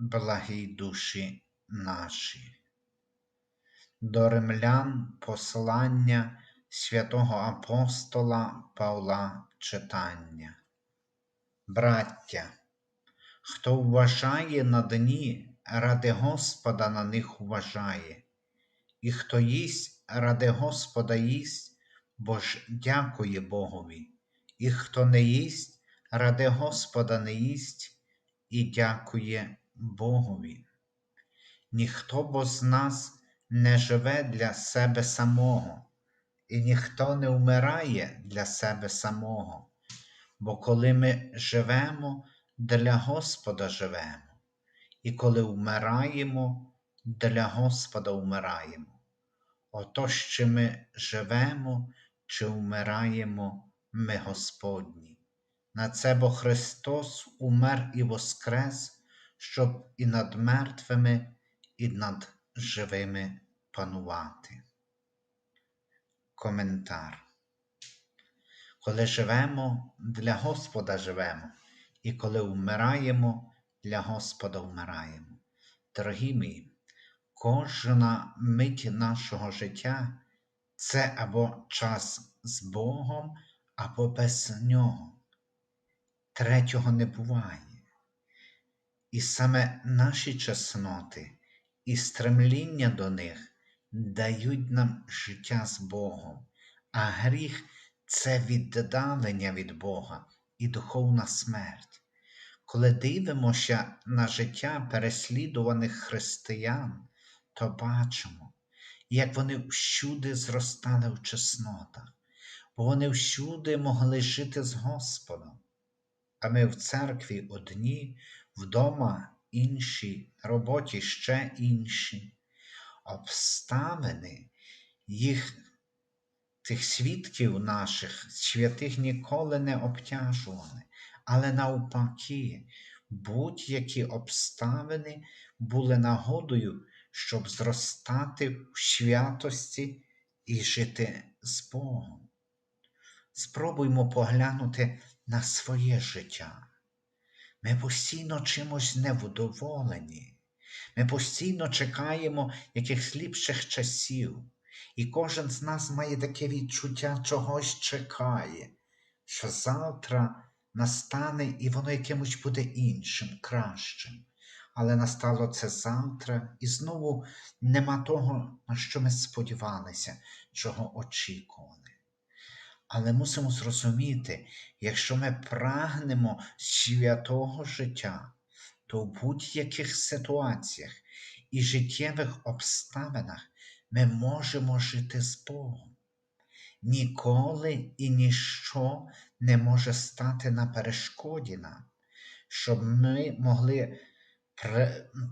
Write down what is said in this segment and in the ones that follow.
благі душі наші. До римлян послання святого апостола Павла читання. Браття, хто вважає на дні, ради Господа на них вважає, і хто їсть ради Господа їсть, бо ж дякує Богові, і хто не їсть, ради Господа не їсть і дякує Богові. Ніхто бо з нас не живе для себе самого, і ніхто не вмирає для себе самого, бо коли ми живемо, для Господа живемо, і коли вмираємо, для Господа вмираємо. Отож, чи ми живемо, чи вмираємо ми Господні. На це бо Христос умер і воскрес, щоб і над мертвими, і над живими панувати. Коментар. Коли живемо, для Господа живемо, і коли вмираємо, для Господа вмираємо. Дорогі мої, кожна мить нашого життя це або час з Богом, або без Нього третього не буває. І саме наші чесноти і стремління до них дають нам життя з Богом, а гріх це віддалення від Бога і духовна смерть. Коли дивимося на життя переслідуваних християн, то бачимо, як вони всюди зростали в чеснотах, бо вони всюди могли жити з Господом а ми в церкві одні, вдома інші, на роботі ще інші. Обставини їх, тих свідків наших, святих ніколи не обтяжували, але навпаки, будь-які обставини були нагодою, щоб зростати в святості і жити з Богом. Спробуймо поглянути на своє життя. Ми постійно чимось невдоволені, ми постійно чекаємо якихось ліпших часів, і кожен з нас має таке відчуття чогось чекає, що завтра настане і воно якимось буде іншим, кращим. Але настало це завтра, і знову нема того, на що ми сподівалися, чого очікували. Але мусимо зрозуміти, якщо ми прагнемо святого життя, то в будь-яких ситуаціях і життєвих обставинах ми можемо жити з Богом. Ніколи і ніщо не може стати на перешкоді нам, щоб ми могли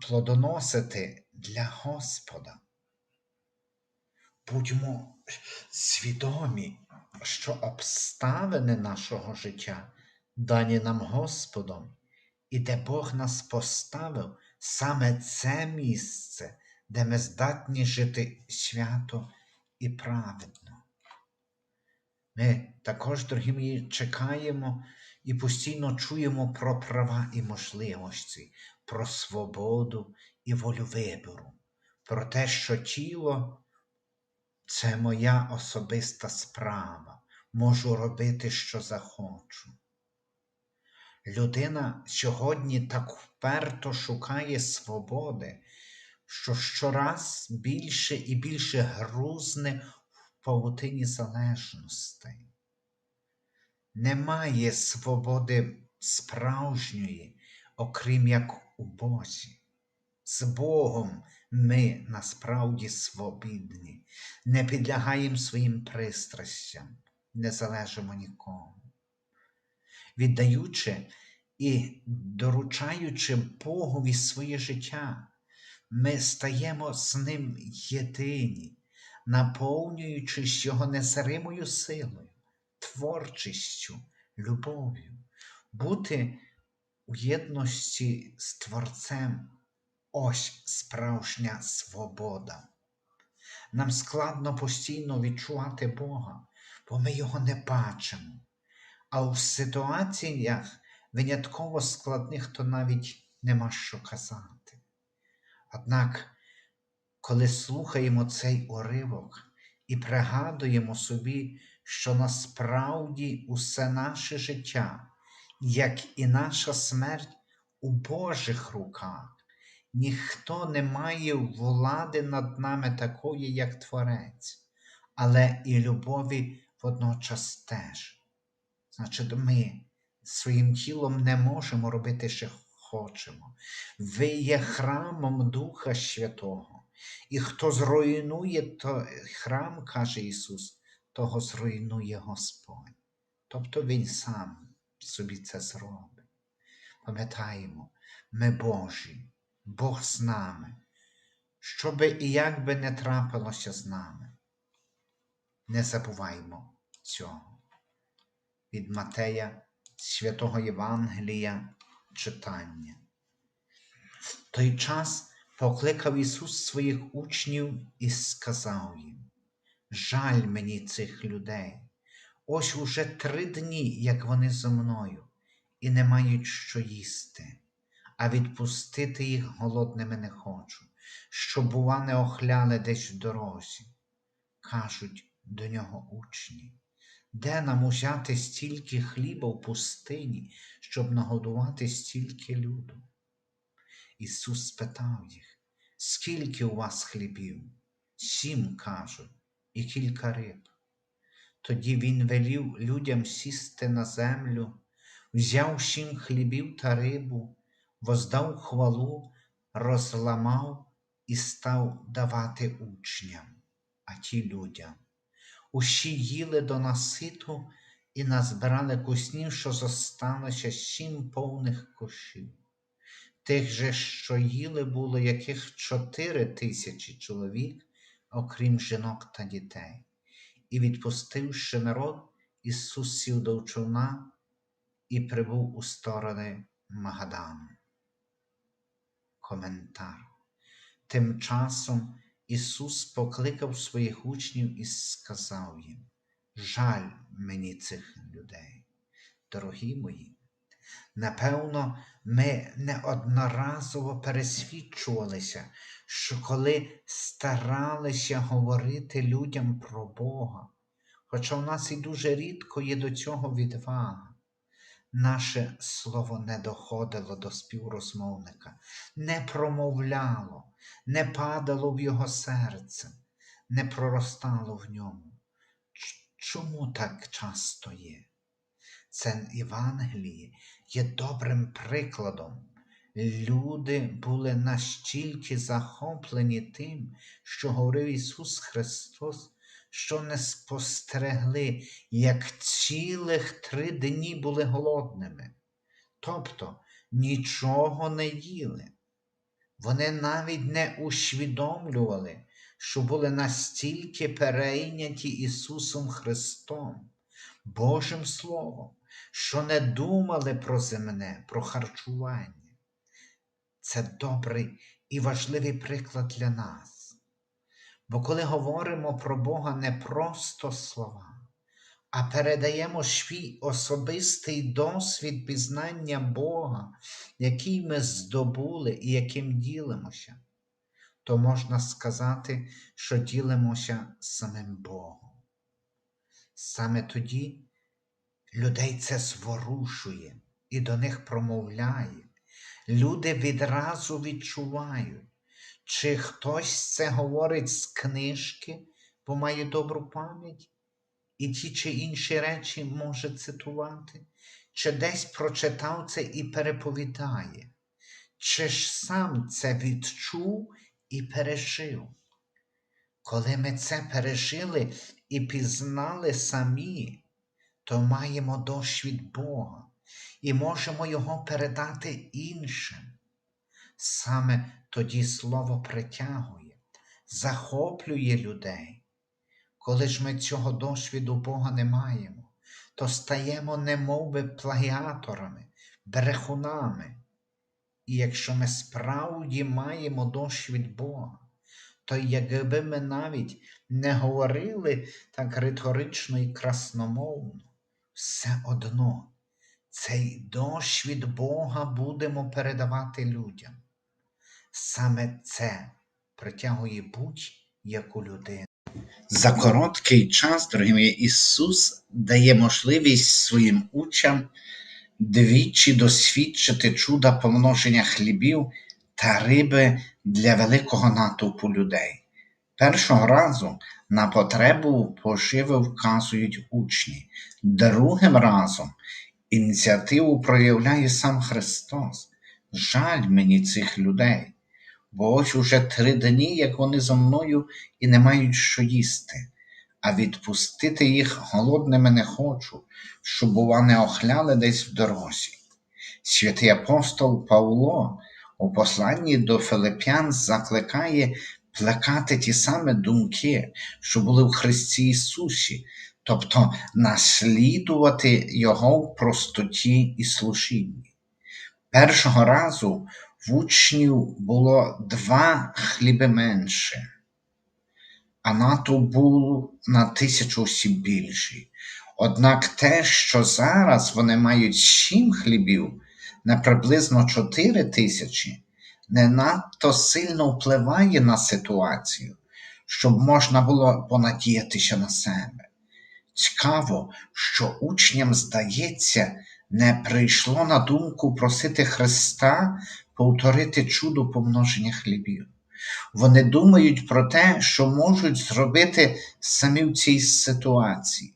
плодоносити для Господа. Будьмо свідомі що обставини нашого життя дані нам Господом, і де Бог нас поставив саме це місце, де ми здатні жити свято і праведно. Ми також, дорогі мої, чекаємо і постійно чуємо про права і можливості, про свободу і волю вибору, про те, що тіло це моя особиста справа, можу робити, що захочу. Людина сьогодні так вперто шукає свободи, що щораз більше і більше грузне в павутині залежностей. Немає свободи справжньої, окрім як у Бозі. З Богом ми насправді свобідні, не підлягаємо своїм пристрастям, не залежимо нікому. Віддаючи і доручаючи Богові своє життя, ми стаємо з ним єдині, наповнюючись його незримою силою, творчістю, любов'ю, бути у єдності з Творцем ось справжня свобода. Нам складно постійно відчувати Бога, бо ми його не бачимо. А в ситуаціях винятково складних то навіть нема що казати. Однак, коли слухаємо цей уривок і пригадуємо собі, що насправді усе наше життя, як і наша смерть у Божих руках, ніхто не має влади над нами такої, як Творець, але і любові водночас теж. Значить, ми своїм тілом не можемо робити, що хочемо. Ви є храмом Духа Святого. І хто зруйнує той храм, каже Ісус, того зруйнує Господь. Тобто Він сам собі це зробить. Пам'ятаємо, ми Божі, Бог з нами. Що би і як би не трапилося з нами, не забуваймо цього. Від Матея Святого Євангелія читання. В той час покликав Ісус своїх учнів і сказав їм: Жаль мені цих людей. Ось уже три дні, як вони зо мною, і не мають що їсти, а відпустити їх голодними не хочу, щоб, бува, не охляли десь в дорозі. Кажуть до нього учні. Де нам узяти стільки хліба в пустині, щоб нагодувати стільки люду? Ісус спитав їх, скільки у вас хлібів? Сім, кажуть, і кілька риб. Тоді Він велів людям сісти на землю, взяв сім хлібів та рибу, воздав хвалу, розламав і став давати учням, а ті людям. Усі їли до наситу і назбирали куснів, що зосталося сім повних кошів. Тих же, що їли, було яких чотири тисячі чоловік, окрім жінок та дітей. І, відпустивши народ, Ісус сів до човна і прибув у сторони Магадану. Коментар. Тим часом Ісус покликав своїх учнів і сказав їм: Жаль мені цих людей, дорогі мої. Напевно, ми неодноразово пересвідчувалися, що коли старалися говорити людям про Бога, хоча в нас і дуже рідко є до цього відвага, наше слово не доходило до співрозмовника, не промовляло, не падало в його серце, не проростало в ньому. Чому так часто є? Це Євангеліє є добрим прикладом. Люди були настільки захоплені тим, що говорив Ісус Христос, що не спостерегли, як цілих три дні були голодними, тобто нічого не їли. Вони навіть не усвідомлювали, що були настільки перейняті Ісусом Христом, Божим Словом, що не думали про земне, про харчування. Це добрий і важливий приклад для нас. Бо коли говоримо про Бога не просто слова, а передаємо свій особистий досвід пізнання Бога, який ми здобули і яким ділимося, то можна сказати, що ділимося самим Богом. Саме тоді людей це зворушує і до них промовляє. Люди відразу відчувають, чи хтось це говорить з книжки, бо має добру пам'ять, і ті чи інші речі може цитувати, чи десь прочитав це і переповідає, чи ж сам це відчув і пережив. Коли ми це пережили і пізнали самі, то маємо досвід Бога, і можемо його передати іншим. Саме тоді слово притягує, захоплює людей. Коли ж ми цього досвіду Бога не маємо, то стаємо немовби плагіаторами, брехунами. І якщо ми справді маємо досвід Бога, то якби ми навіть не говорили так риторично і красномовно, все одно цей досвід Бога будемо передавати людям. Саме це притягує будь-яку людину. За короткий час, дорогі мої, Ісус дає можливість своїм учням двічі досвідчити чуда помноження хлібів та риби для великого натовпу людей. Першого разу на потребу поживи вказують учні, другим разом ініціативу проявляє сам Христос. Жаль мені цих людей, бо ось уже три дні, як вони зо мною і не мають що їсти, а відпустити їх голодними не хочу, щоб, бува, не охляли десь в дорозі. Святий апостол Павло у посланні до Филип'ян закликає плекати ті самі думки, що були в Христі Ісусі, тобто наслідувати Його в простоті і служінні. Першого разу в учнів було два хліби менше, а НАТО було на тисячу осіб більший. Однак те, що зараз вони мають сім хлібів на приблизно чотири тисячі, не надто сильно впливає на ситуацію, щоб можна було понадіятися на себе. Цікаво, що учням, здається, не прийшло на думку просити Христа повторити чудо помноження хлібів. Вони думають про те, що можуть зробити самі в цій ситуації,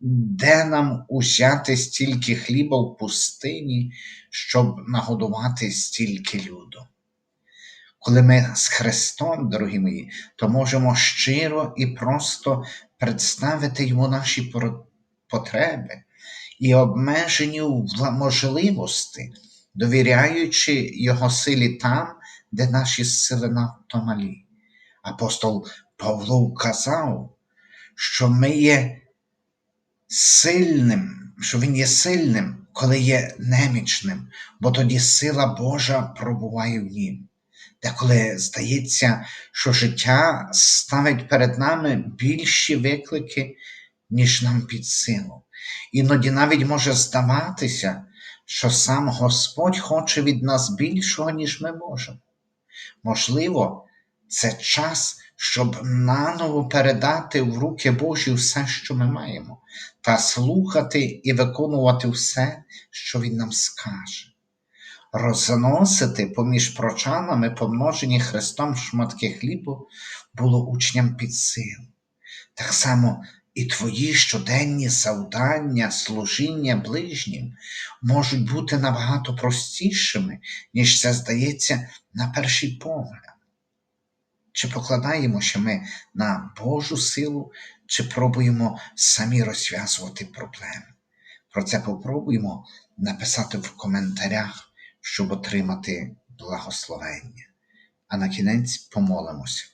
де нам узяти стільки хліба в пустині, щоб нагодувати стільки люду. Коли ми з Христом, дорогі мої, то можемо щиро і просто представити йому наші потреби і обмежені можливості, довіряючи Його силі там, де наші сили надто малі. Апостол Павло вказав, що ми є сильним, що Він є сильним, коли є немічним, бо тоді сила Божа пробуває в нім. Деколи здається, що життя ставить перед нами більші виклики, ніж нам під силу. Іноді навіть може здаватися, що сам Господь хоче від нас більшого, ніж ми можемо. Можливо, це час, щоб наново передати в руки Божі все, що ми маємо, та слухати і виконувати все, що Він нам скаже. Розносити поміж прочанами помножені Христом шматки хлібу було учням під силу. Так само і твої щоденні завдання, служіння ближнім можуть бути набагато простішими, ніж це здається на перший погляд. Чи покладаємося ми на Божу силу, чи пробуємо самі розв'язувати проблеми? Про це попробуємо написати в коментарях, щоб отримати благословення. А на кінець помолимося.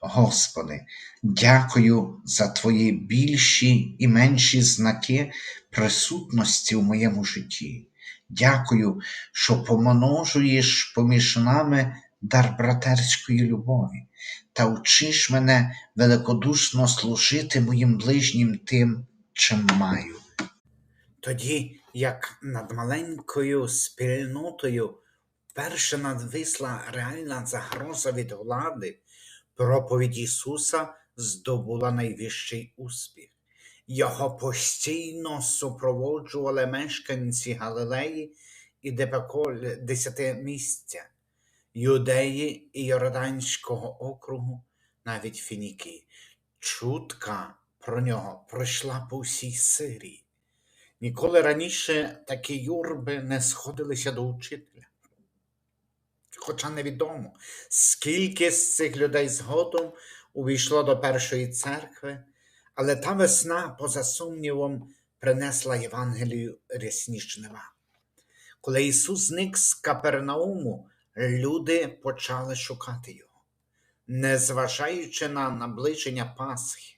Господи, дякую за Твої більші і менші знаки присутності в моєму житті. Дякую, що помножуєш поміж нами дар братерської любові та вчиш мене великодушно служити моїм ближнім тим, чим маю. Тоді, як над маленькою спільнотою перше надвисла реальна загроза від влади, проповідь Ісуса здобула найвищий успіх. Його постійно супроводжували мешканці Галилеї і десятимістя, Юдеї і Йорданського округу, навіть Фініки. Чутка про нього пройшла по всій Сирії. Ніколи раніше такі юрби не сходилися до учителя. Хоча невідомо, скільки з цих людей згодом увійшло до першої церкви, але та весна, поза сумнівом, принесла Євангелію рясні жнива. Коли Ісус зник з Капернауму, люди почали шукати Його. Незважаючи на наближення Пасхи,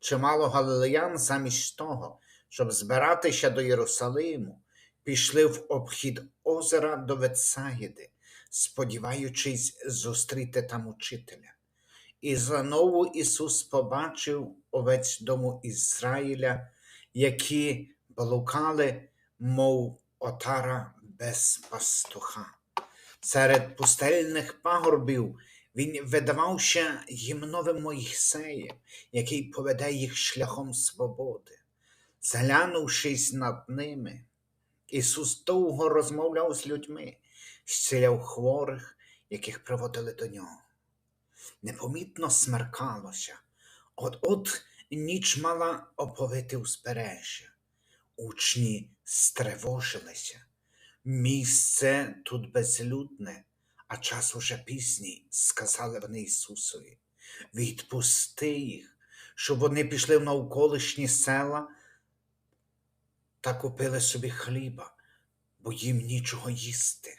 чимало галилеян замість того, щоб збиратися до Єрусалиму, пішли в обхід озера до Ветсаїди, сподіваючись зустріти там учителя. І знову Ісус побачив овець дому Ізраїля, які блукали, мов отара без пастуха. Серед пустельних пагорбів він видавався їм новим Мойсеєм, який поведе їх шляхом свободи. Зглянувшись над ними, Ісус довго розмовляв з людьми, зціляв хворих, яких приводили до нього. Непомітно смеркалося, от от ніч мала оповити узбережжя. Учні стривожилися. Місце тут безлюдне, а час уже пізній, сказали вони Ісусові. Відпусти їх, щоб вони пішли в навколишні села та купили собі хліба, бо їм нічого їсти.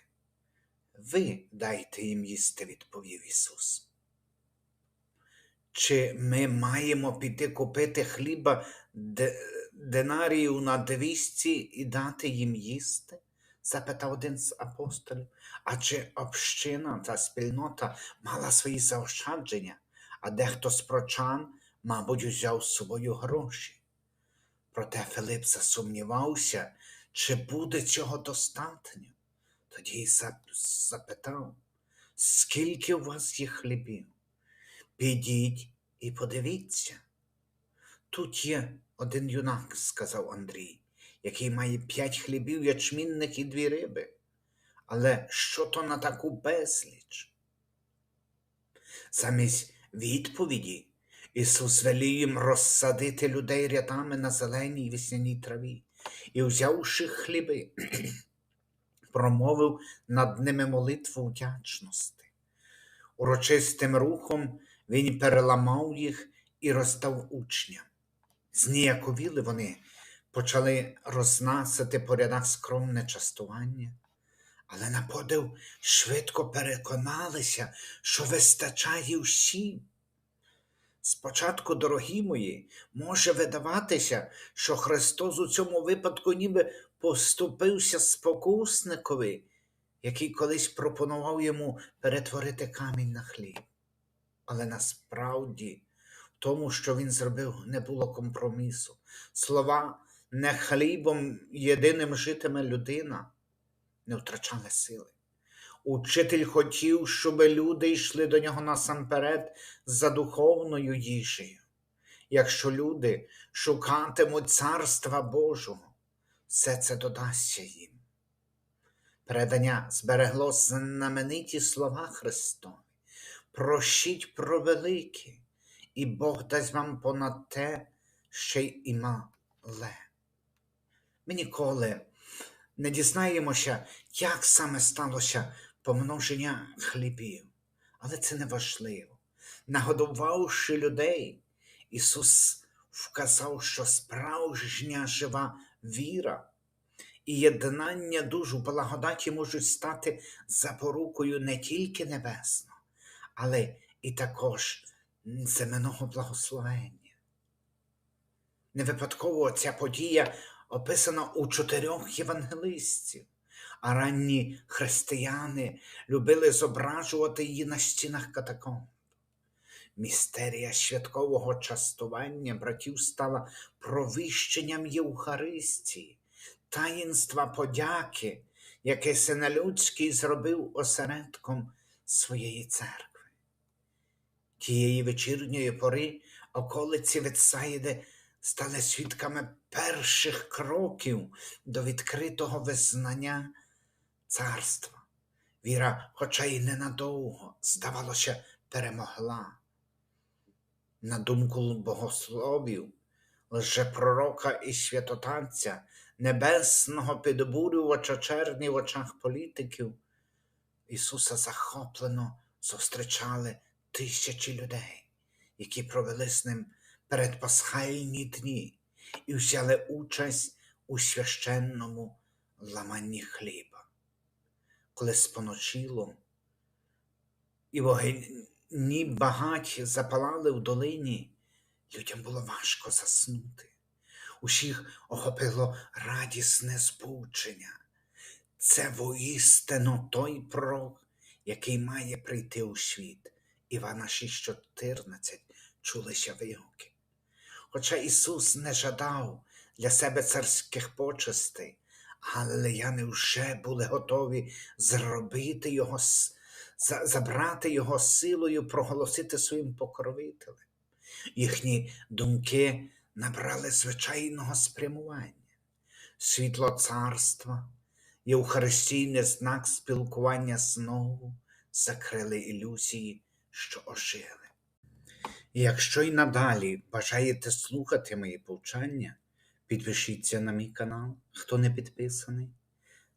Ви дайте їм їсти, відповів Ісус. Чи ми маємо піти купити хліба динарію на двісті і дати їм їсти? запитав один з апостолів. А чи община та спільнота мала свої заощадження, а дехто з прочан, мабуть, узяв з собою гроші? Проте Филип засумнівався, чи буде цього достатньо. Тоді й запитав, скільки у вас є хлібів? Підіть і подивіться. Тут є один юнак, сказав Андрій, який має п'ять хлібів ячмінних і дві риби. Але що то на таку безліч? Замість відповіді Ісус велів їм розсадити людей рядами на зеленій весняній траві і, взявши хліби, промовив над ними молитву вдячності. Урочистим рухом він переламав їх і роздав учням. Зніяковіли вони, почали рознасити по рядах скромне частування, але на подив швидко переконалися, що вистачає всім. Спочатку, дорогі мої, може видаватися, що Христос у цьому випадку ніби поступився спокусникові, який колись пропонував йому перетворити камінь на хліб. Але насправді в тому, що він зробив, не було компромісу. Слова не хлібом єдиним житиме людина не втрачали сили. Учитель хотів, щоб люди йшли до нього насамперед за духовною їжею. Якщо люди шукатимуть Царства Божого, все це додасться їм. Передання зберегло знамениті слова Христові. Прощіть про велике, і Бог дасть вам понад те, ще й і мале. Ми ніколи не дізнаємося, як саме сталося помноження хлібів, але це не важливо. Нагодувавши людей, Ісус вказав, що справжня жива віра і єднання душ у благодаті можуть стати запорукою не тільки небесного, але і також земного благословення. Не випадково ця подія описана у чотирьох євангелистів, а ранні християни любили зображувати її на стінах катакомб. Містерія святкового частування братів стала провищенням Євхаристії, таїнства подяки, яке Синелюдський зробив осередком своєї церкви. Тієї вечірньої пори околиці Ветсаїди стали свідками перших кроків до відкритого визнання царства. Віра, хоча й ненадовго, здавалося, перемогла. На думку богословів, лжепророка і святотанця, небесного підбурювача черні в очах політиків, Ісуса захоплено зустрічали тисячі людей, які провели з ним передпасхальні дні, і взяли участь у священному ламанні хліба. Коли споночило, і вогні багаті запалали в долині, людям було важко заснути. Усіх охопило радісне збудження. Це воістину той пророк, який має прийти у світ. Івана 6,14 чулися вигуки. Хоча Ісус не жадав для себе царських почестей, галилеяни вже були готові зробити його, забрати його силою, проголосити своїм покровителем. Їхні думки набрали звичайного спрямування. Світло царства, євхаристійний знак спілкування знову закрили ілюзії, що ожили. І якщо й надалі бажаєте слухати мої повчання, підпишіться на мій канал, хто не підписаний,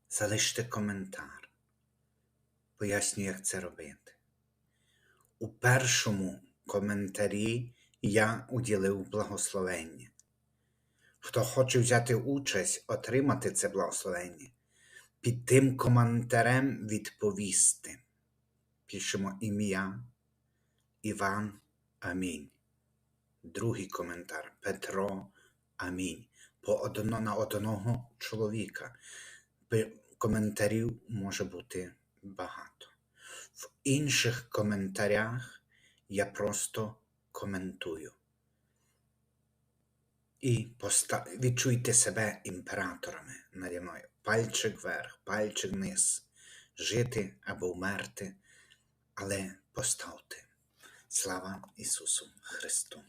залиште коментар. Поясню, як це робити. У першому коментарі я уділив благословення. Хто хоче взяти участь, отримати це благословення, під тим коментарем відповісти. Пишемо ім'я Іван Амінь. Другий коментар Петро Амінь. По одно, на одного чоловіка. Коментарів може бути багато. В інших коментарях я просто коментую. І поста... відчуйте себе імператорами наді мною. Пальчик вверх, пальчик вниз. Жити або вмерти, але поставте. Слава Ісусу Христу!